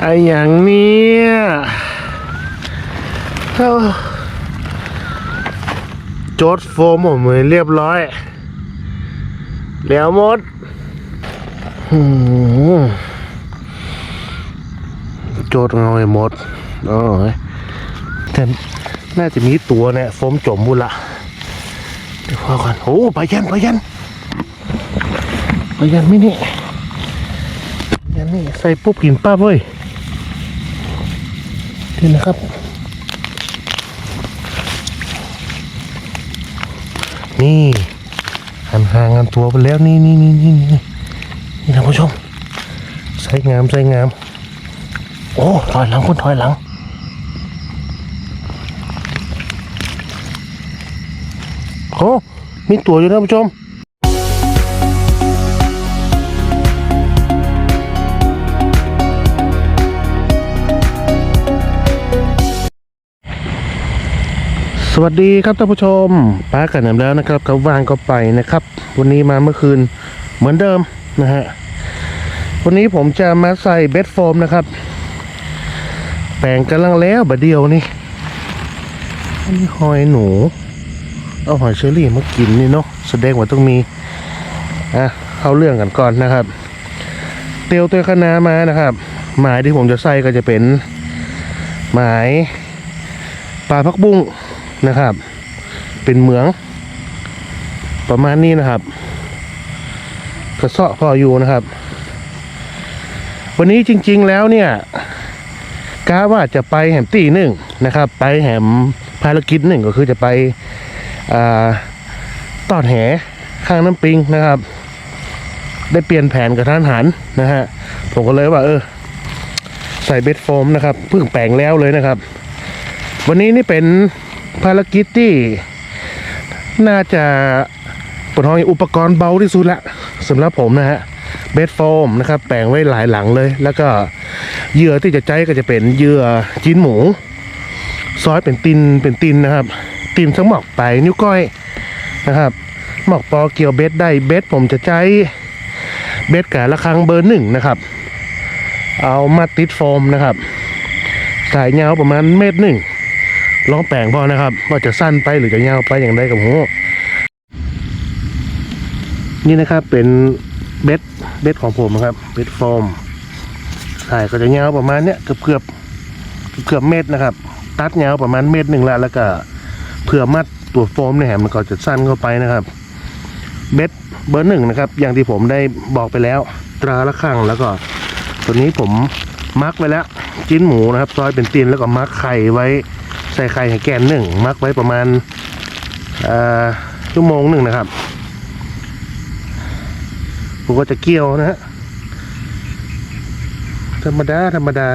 ไออย่างเนี้ยเอ้าโจดโฟมผมมือเรียบร้อย แล้วหมดโจดเงาไอ้หมดโอ้ยแต่น่าจะมีตัวเนี่ยโฟมจมบุละเดี๋ยวพอก่อนโอ้ไปยันไปยันไปยันไม่นี่ย นี่ใส่ปุ๊บกินป้าบเว้ยดีนะครับ นี่หันหางกันตัวไปแล้วนี่นี่นี่นี่นี่นี่ท่านผู้ชมใส่งามใส่งาม โอ้ถอยหลังคนถอยหลังโอ้มีตัวอยู่ท่านผู้ชม สวัสดีครับท่านผู้ชมป้ากันนำแล้วนะครับกับวางก็ไปนะครับ วันนี้มาเมื่อคืนเหมือนเดิมนะฮะวันนี้ผมจะมาใส่เบดโฟมนะครับ แปลงกำลังแล้วบะเดียวนี่นนี้หอยหนูเอาหอยเชอรี่มากินนี่เนาะแสดงว่าต้องมีอะเข้าเรื่องกันก่อนนะครับ เตียวตัวคณะมานะครับ หมายที่ผมจะใส่ก็จะเป็น หมายปลาพักบุ้ง นะครับ เป็นเหมืองประมาณนี้นะครับ กระเซาะพออยู่นะครับ วันนี้จริง ๆแล้วเนี่ยกาว่าจะไปแหมตีหนึ่งนะครับ ไปแหมภารกิจหนึ่งก็คือจะไปอตอดแหข้างน้ำปิงนะครับ ได้เปลี่ยนแผนกับท่านหันนะฮะผมก็เลยว่า เออ ใส่เบดโฟมนะครับเพิ่งแปลงแล้วเลยนะครับ วันนี้นี่เป็น ภารกิจที่น่าจะปนห้องอุปกรณ์เบาที่สุดละสำหรับผมนะฮะเบดโฟมนะครับแปลงไว้หลายหลังเลย แล้วก็เหยื่อที่จะใช้ก็จะเป็นเหยื่อจิ้นหมู ซอยเป็นตินเป็นตินนะครับตินสังหมอกไปนิ้วก้อยนะครับหมอกปอเกี่ยวเบสได้เบสผมจะใช้เบสกะละครั้งเบอร์หนึ่งนะครับ เอามาติดโฟมนะครับ สายยาวประมาณเมตรหนึ่ง ลองแปลงพอนะครับว่าจะสั้นไปหรือจะยาวไปอย่างไรกับหูนี่นะครับเป็นเบสเบสของผมนะครับเบสโฟมสายก็จะยาวประมาณเนี้ยเกือบเกือบเกือบเมตรนะครับ ตัดยาวประมาณเมตรหนึ่งล้วแล้วก็เผื่อมัดตัวโฟมในแหมมันก็จะสั้นเข้าไปนะครับเบ็ดเบอร์หนึ่งนะครับ อย่างที่ผมได้บอกไปแล้ว ตราละข้างแล้วก็ ตัวนี้ผมมักไว้แล้ว จิ้นหมูนะครับ ซอยเป็นตีนแล้วก็มักไข่ไว้ ใส่ไข่ให้แกนหนึ่งมักไว้ประมาณชั่วโมงหนึ่งนะครับผมก็จะเกี่ยวนะฮะธรรมดา ธรรมดา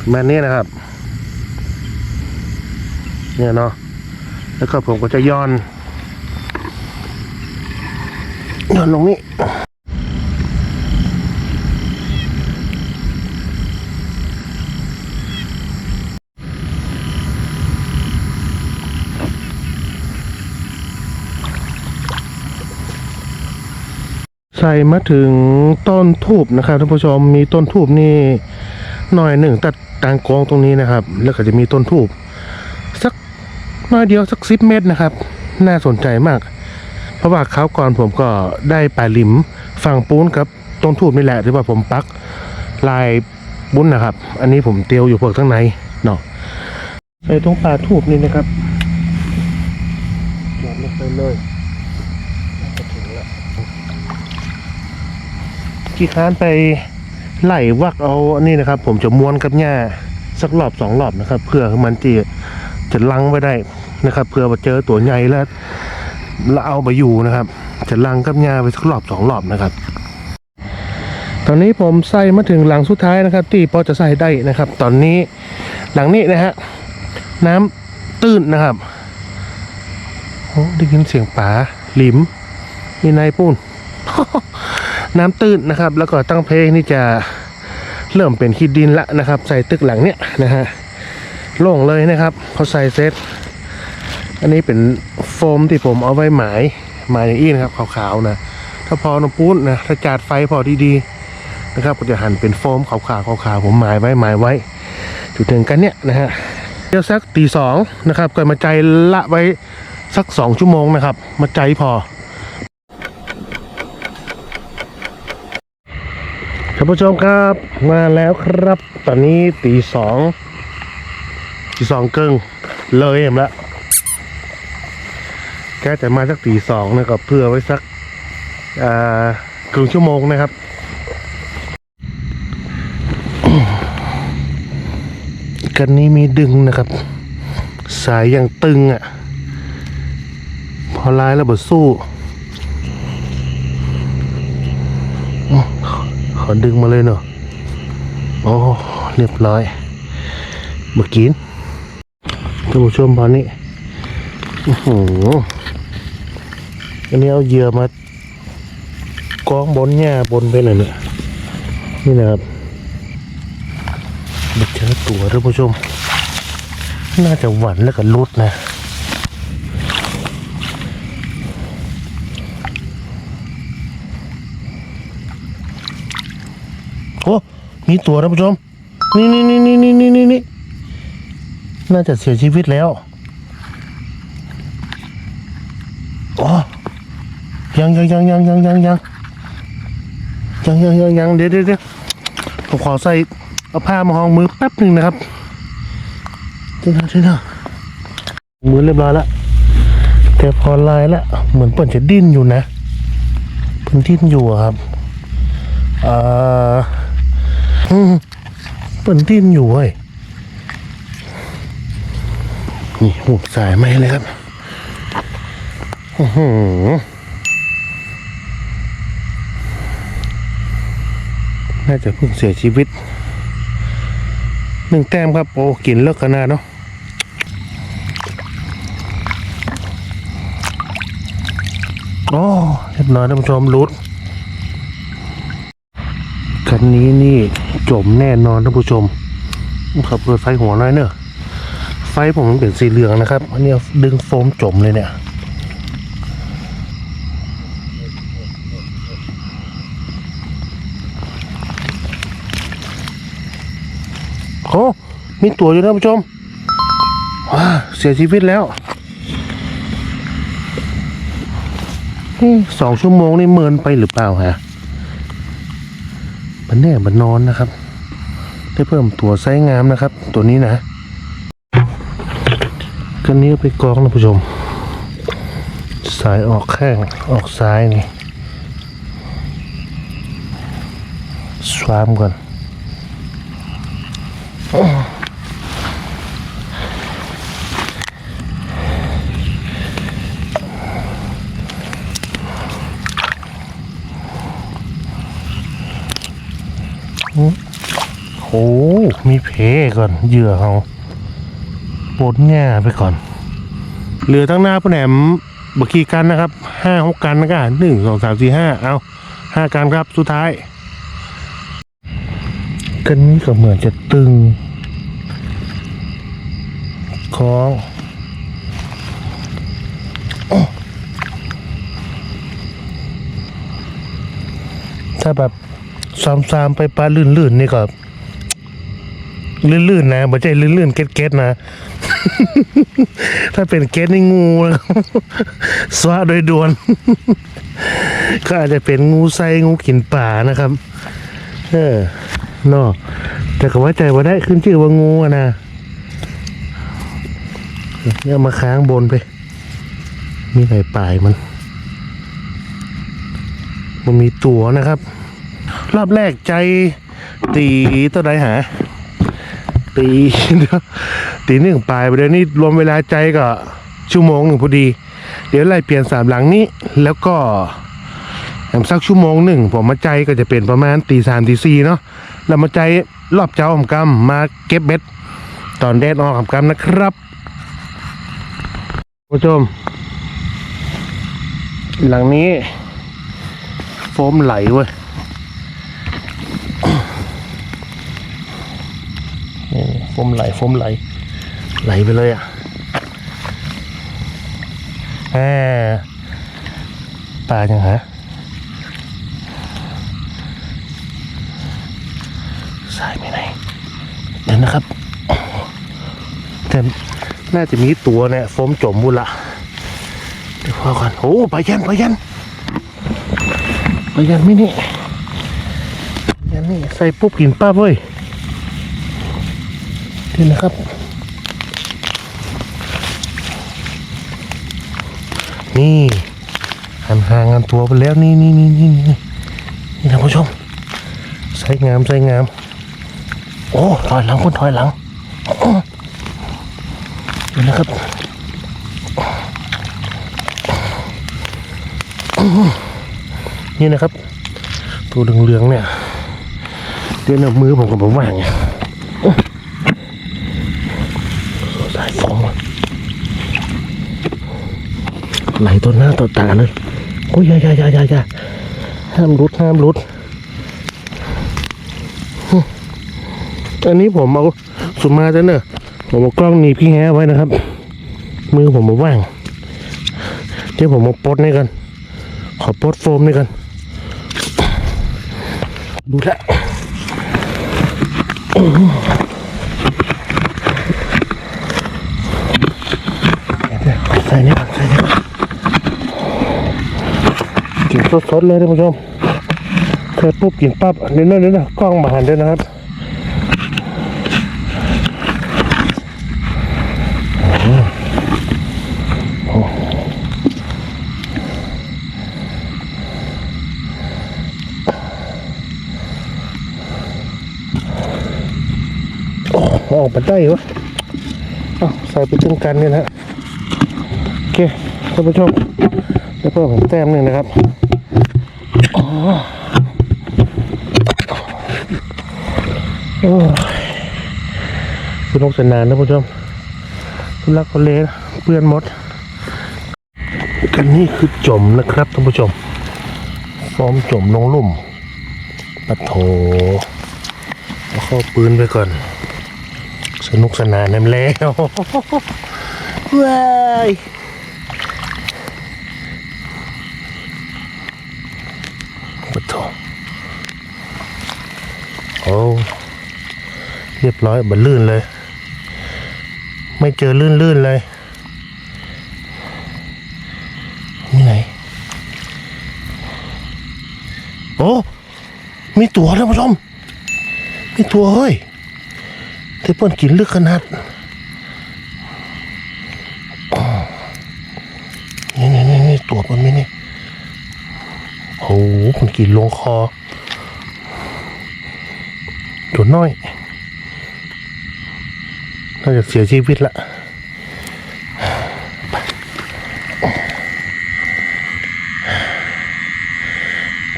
ประมาณนี้นะครับ เนี่ยเนาะ แล้วก็ผมก็จะย้อน ย้อนลงนี้ใส่มาถึงต้นทูบนะครับท่านผู้ชมมีต้นทูบนี่หน่อยหนึ่งตัดกลางกองตรงนี้นะครับ แล้วก็จะมีต้นทูบสักน้อยเดียวสักสิบเมตรนะครับ น่าสนใจมาก ราะว่าคราวก่อนผมก็ได้ปลาลิมฝั่งปูนกับต้นทูบนี่แหละที่ว่าผมปักลายบุญนะครับ อันนี้ผมเตียวอยู่พวกข้างในเนาะใส่ตรงปลาทูบนี่นะครับจอดลงไปเลยกี่ค้านไปไล่วักเอาอันนี้นะครับ ผมจะม้วนกับหญ้าสักรอบสองรอบนะครับ เพื่อมันจะจะลังไว้ได้นะครับ เพื่อว่าเจอตัวใหญ่แล้ว แล้วเอาไปอยู่นะครับ จะลังกับหญ้าไปสักรอบสองรอบนะครับ ตอนนี้ผมใส่มาถึงหลังสุดท้ายนะครับ ที่พอจะใส่ได้นะครับ ตอนนี้หลังนี้นะฮะน้ำตื้นนะครับโอ้ได้ยินเสียงป๋าหลิม มีนายปูนน้ำตื้นนะครับ แล้วก็ตั้งเพลงนี่จะเริ่มเป็นขีดดินละนะครับ ใส่ตึกหลังเนี้ยนะฮะโล่งเลยนะครับเขาใส่เซต อันนี้เป็นโฟมที่ผมเอาไว้หมายหมายอย่างอี้นะครับขาวๆนะถ้าพอน้ำปูนนะถ้าจัดไฟพอดีๆนะครับก็จะหั่นเป็นโฟมขาวๆขาวๆผมหมายไว้หมายไว้จุดถึงกันเนี่ยนะฮะเดี๋ยวสักตีสองนะครับก็มาใจละไว้สักสองชั่วโมงนะครับ มาใจพอท่านผู้ชมครับมาแล้วครับ ตอนนี้ตีสองตีสองเกิงเลยเห็นละแกจะมาสักตีสองนะครับเพื่อไว้สักครึ่งชั่วโมงนะครับกันนี้มีดึงนะครับ สายอย่างตึงอะ พอลายแล้วบดสู้ ขอดึงมาเลยเนอะโอ้เรียบร้อยเมื่อกี้ท่านผู้ชมพอนี้โอ้โห อันนี้เอาเหยื่อมากองบนหญ้าบนไปเลยเนี่ยนี่นะครับบัชาตัวท่านผู้ชม น่าจะหวานแล้วก็ลุดนะโอ้มีตัวท่านผู้ชม นี่นี่นี่นี่นี่นี่นี่น่าจะเสียชีวิตแล้ว ยังยังยังยังยังยังยังยังยังยังยังเดี๋ยวเดี๋ยวเดี๋ยวผมขอใส่เอาผ้ามาห้องมือแป๊บหนึ่งนะครับเจ้าหน้าเจ้าหน้ามือเรียบร้อยแล้วแต่พอลายแล้วเหมือนเปิ่นจะดิ้นอยู่นะเปิ่นดิ้นอยู่ครับอ่าเปิ่นดิ้นอยู่เว้ยนี่หุบสายไหมเลยครับ อือหือ น่าจะเพิ่งเสียชีวิตหนึ่งแต้มครับโอ้กินเลิกขนาดเนาะโอ้เรียบร้อยท่านผู้ชมรุดคันนี้นี่จมแน่นอนท่านผู้ชมขับเปิดไฟหัวน่อยเนอะไฟผมมันเป็นสีเหลืองนะครับอันนี้ดึงโฟมจมเลยเนี่ย โอ้ มีตัวอยู่นะท่านผู้ชมว้าเสียชีวิตแล้วนี่สองชั่วโมงนี่เมินไปหรือเปล่าฮะมันแน่มันนอนนะครับ ได้เพิ่มตัวไซส์งามนะครับ ตัวนี้นะกันนี้เอาไปกองนะผู้ชม สายออกข้างออกซ้ายนี่สวามก่อน อ้ มีเพก่อนเหยื่อเขาปนแง่ไปก่อน เหลือตั้งหน้าปแหนมบักคีกันนะครับห้าหกกันนะกันหนึ่งสองสามสี่ห้าเอาห้ากันครับสุดท้าย กันนี้ก็เหมือนจะตึงคล้องถ้าแบบซ้ำๆไปปลาลื่นๆนี่ก็ ลื่นๆนะไม่ใช่ลื่นๆเก็ตๆนะ ถ้าเป็นเก็ตนี่งูนะสวะโดยด่วนก็อาจจะเป็นงูไซงูกินป่านะครับ เออนาะแต่ก็ไว้ใจว่าได้ขึ้นชื่อว่างูนะเนี่ยมาค้างบนไป มีไหลปลายมัน มันมีตัวนะครับ รอบแรกใจตีตัวใดหา ตีตีหนึ่งปลายไปเดี๋ยวนี้รวมเวลาใจก็ชั่วโมงหนึ่งพอดี เดี๋ยวไล่เปลี่ยนสามหลังนี้ แล้วก็แอมสักชั่วโมงหนึ่งผมมาใจก็จะเป็นประมาณตีสามตีสี่เนาะแล้วมาใจรอบเจ้าของกำมาเก็บเบ็ด ตอนแดดออกของกำนะครับผู้ชม หลังนี้ โฟมไหลเว้ย นี่โฟมไหลโฟมไหล ไหลไปเลยอะแหมปลาจังฮะสายไปไหนเดี๋ยวนะครับแต่น่าจะมีตัวเนี่ยโฟมจมบุละเดี๋ยวพอก่อนโอ้ไปยันไปยันไปยันไม่นี่ยันนี่ใส่ปุ๊บกินป้าเว้ย เดี๋ยวนะครับ นี่หันห่างกันตัวไปแล้วนี่นี่นี่นี่นี่นี่ท่านผู้ชมใส่งามใส่งาม โอ้ถอยหลังคนถอยหลังนี่นะครับนี่นะครับ ตัวเหลืองๆเนี่ยเดี๋ยวเอามือผมกับผมว่างไงอื้อสายฟองอะ ไหลตัวหน้าตัวตาเลยโอ้ยอยาอยาอยาอยาอยาห้ามรุดห้ามรุดอันนี้ผมเอาสุมาจะเนอะผมเอากล้องหนีพี่แฮไว้นะครับ มือผมมาว่าง เดี๋ยวผมมาปดนี่กัน ขอปดโฟมนี่กัน ดูแลวเดี๋ยวใส่นี่ก่อนใส่นี่ก่อนกิน สดๆเลยท่านผู้ชมเสร็จปุ๊บกินปั๊บเดี๋ยวนะเดี๋ยวนะกล้องมาหันด้วยนะครับโอ้อกมาได้วะเอาใส่ไปถึงกันเนี่ยนะฮะโอเคท่านผู้ชมแล้วเพิ่มแต้มหนึ่งนะครับ โอ้สนุกสนานนะผู้ชมทุลักทุเลเพื่อนหมด กันนี่คือจมนะครับท่านผู้ชมฟอร์มจมลงลุ่มปะโถเอาเข้าปืนไปก่อน สนุกสนานนั่นแล้วว้ายปะโถโอ้ เรียบร้อยบันลื่นเลย ไม่เจอลื่นลื่นๆเลยนี่ไหน โอ้มีตัวแล้วผู้ชมมีตัวเฮ้ยที่เปิ้นกินลึกขนาดนี่นี่นี่นี่ตัวมันไม่นี่โอ้โหมันกินลงคอ ตัวน้อย น่าจะเสียชีวิตละ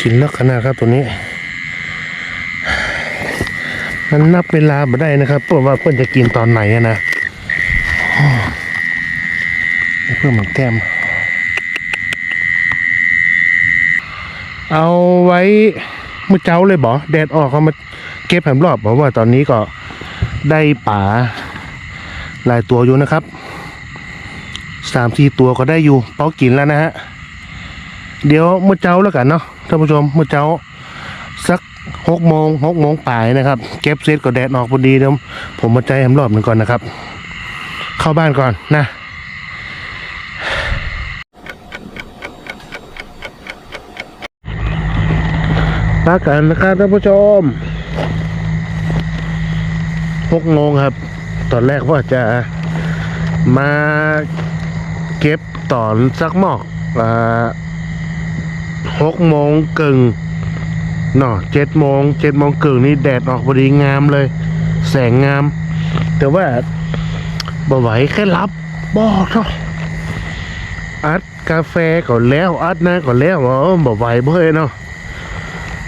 กินลึกขนาดครับตัวนี้มันนับเวลาไม่ได้นะครับเพราะว่าเพื่อนจะกินตอนไหนนะเพื่อนมันแต้มเอาไว้เมื่อเจ้าเลยบอแดดออกเขามาเก็บแผมรอบบอกว่าตอนนี้ก็ได้ป่า หลายตัวอยู่นะครับสามสี่ตัวก็ได้อยู่เป้ากินแล้วนะฮะเดี๋ยวเมื่อเจ้าแล้วกันเนาะท่านผู้ชมเมื่อเจ้าสักหกโมงหกโมงป่ายนะครับ เก็บเซตก็แดดออกพอดีเดี๋ยวผมมาใจแฮมรอบหนึ่งก่อนนะครับ เข้าบ้านก่อนนะพักกันนะครับท่านผู้ชมหกโมงครับ ตอนแรกว่าจะมาเก็บตอนสักหมอกหกโมงกึ่งเนาะเจ็ดโมงเจ็ดโมงกึ่งนี่แดดออกพอดีงามเลย แสงงาม แต่ว่าบ่ไหวแค่รับบอกเนาะอัดกาแฟก่อนแล้ว อัดน้ำก่อนแล้วอ๋อบ่ไหวเพื่อเนาะ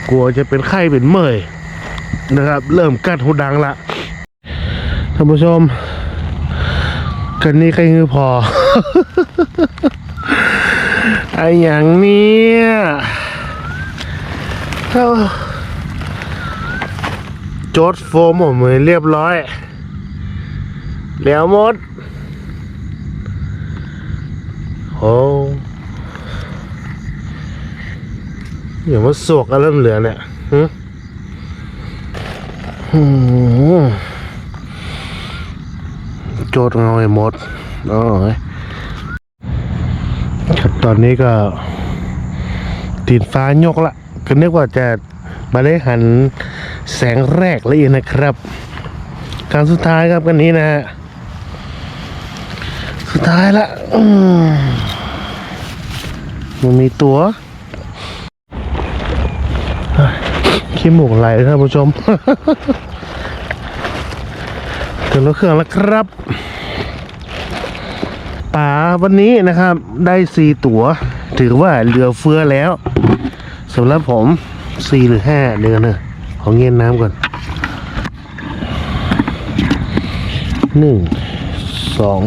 กลัวจะเป็นไข้เป็นเมื่อยนะครับ เริ่มกัดหูดังละ ท่านผู้ชมกันนี้ใครคือพอ ไออย่างเนี้ยเอ้าโจดโฟมผมเลยเรียบร้อยเหลียวหมด โอ้อย่ามาสวกอะไรเหลือเนี่ยฮึ โจดเงาไอ้หมดโอ้ยครับตอนนี้ก็ตีนฟ้ายกละ ก็นึกว่าจะมาได้หันแสงแรกแล้วอีกนะครับการสุดท้ายครับกันนี้นะฮะสุดท้ายละอมันมีตัวขี้หมูกไหลท่านผู้ชม ถึงรถเครื่องแล้วครับป่าวันนี้นะครับได้สี่ตัวถือว่าเหลือเฟือแล้วสำหรับผมสี่หรือห้าเดือนเนอะของเงียนน้ำก่อนหนึ่งสอง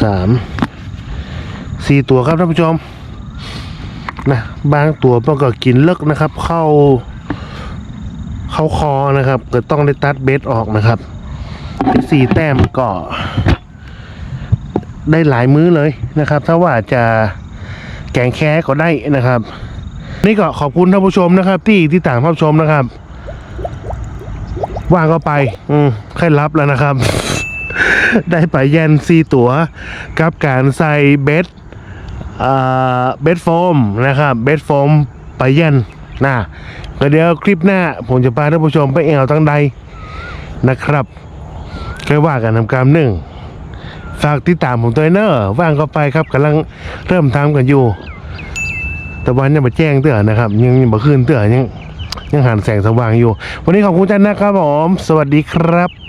สามสี่ตัวครับท่านผู้ชมนะบางตัวมันก็กินเลิกนะครับ เข้าเข้าคอนะครับก็ต้องได้ตัดเบ็ดออกนะครับ สี่แต้มก็ได้หลายมื้อเลยนะครับ ถ้าว่าจะแกงแค่ก็ได้นะครับ นี่ก็ขอบคุณท่านผู้ชมนะครับ ที่ที่ต่างรับชมนะครับ ว่างก็ไป อืมแค่รับแล้วนะครับ ได้ไปแยนซีตัว กับการใส่เบสอ่าเบสโฟมนะครับ เบสโฟมไปแยนนะก็เดี๋ยวคลิปหน้า ผมจะพาท่านผู้ชมไปเอวตั้งใดนะครับ แค่ว่ากันทำการหนึ่งฝากติดตามผมตัวเนอร์ว่างก็ไปครับกำลังเริ่มทำกันอยู่ แต่วันยังมาแจ้งเตือนนะครับ ยังยังมาขึ้นเตือนยังยังหันแสงสว่างอยู่ วันนี้ขอบคุณจันนะครับผม สวัสดีครับ